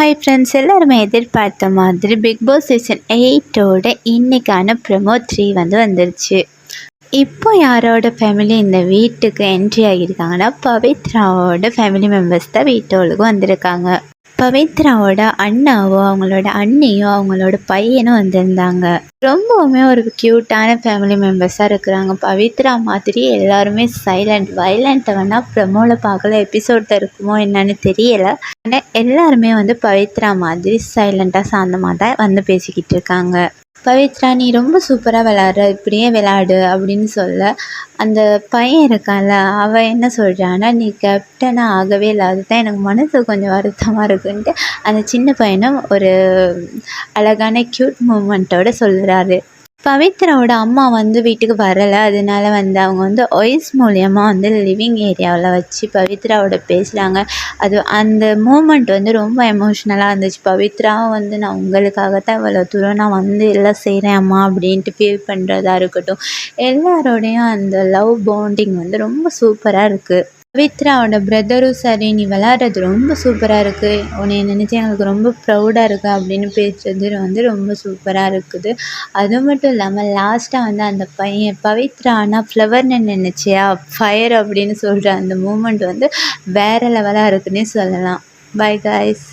Hi friends எல்லாருமே எதிர்பார்த்த மாதிரி பிக் பாஸ் சீசன் எயிட்டோட இன்னைக்கான ப்ரமோ த்ரீ வந்து வந்துருச்சு. இப்போ யாரோட ஃபேமிலி இந்த வீட்டுக்கு என்ட்ரி ஆகியிருக்காங்கன்னா பவித்ராவோட ஃபேமிலி மெம்பர்ஸ் தான் வீட்டோளுக்கு வந்திருக்காங்க. பவித்ராவோட அண்ணாவோ அவங்களோட அண்ணியோ அவங்களோட பையனும் வந்திருந்தாங்க. ரொம்பவுமே ஒரு க்யூட்டான ஃபேமிலி மெம்பர்ஸாக இருக்கிறாங்க. பவித்ரா மாதிரி எல்லாருமே சைலண்ட் வைலண்ட்டை வேணால் ப்ரமோவில் பார்க்கல எபிசோட் இருக்குமோ என்னன்னு தெரியலை. ஆனால் எல்லாருமே வந்து பவித்ரா மாதிரி சைலண்ட்டாக சாந்தமாக தான் வந்து பேசிக்கிட்டு இருக்காங்க. பவித்ரா நீ ரொம்ப சூப்பராக விளாட்ற இப்படியே விளாடு அப்படின்னு சொல்ல அந்த பையன் இருக்கான்ல அவன் என்ன சொல்கிறான்னா நீ கேப்டனாக ஆகவே இல்லை. அதுதான் எனக்கு மனசு கொஞ்சம் வருத்தமாக இருக்குன்ட்டு அந்த சின்ன பையனும் ஒரு அழகான க்யூட் மூமெண்ட்டோட சொல்கிறாரு பவித்ராவோட அம்மா வந்து வீட்டுக்கு வரலை. அதனால வந்து அவங்க வந்து ஒய்ஸ் மூலியமாக வந்து லிவிங் ஏரியாவில் வச்சு பவித்ராவோட பேசுகிறாங்க அது அந்த மூமெண்ட் வந்து ரொம்ப எமோஷ்னலாக இருந்துச்சு. பவித்ராவும் வந்து நான் உங்களுக்காக தான் இவ்வளோ தூரம் நான் வந்து எல்லாம் செய்கிறேன் அம்மா அப்படின்ட்டு ஃபீல் பண்ணுறதா இருக்கட்டும். எல்லாரோடையும் அந்த லவ் பாண்டிங் வந்து ரொம்ப சூப்பராக இருக்குது பவித்ராவோட பிரதரும் சரி நீ விளாட்றது ரொம்ப சூப்பராக இருக்குது உன்னை நினச்சி எங்களுக்கு ரொம்ப ப்ரௌடாக இருக்குது அப்படின்னு பேசுறது வந்து ரொம்ப சூப்பராக இருக்குது. அது மட்டும் இல்லாமல் லாஸ்ட்டாக வந்து அந்த பையன் பவித்ரா ஆனால் ஃப்ளவர்னு நினச்சியா? ஃபயர் அப்படின்னு சொல்கிற அந்த மூமெண்ட் வந்து வேறு லெவலாக இருக்குன்னே சொல்லலாம். By guys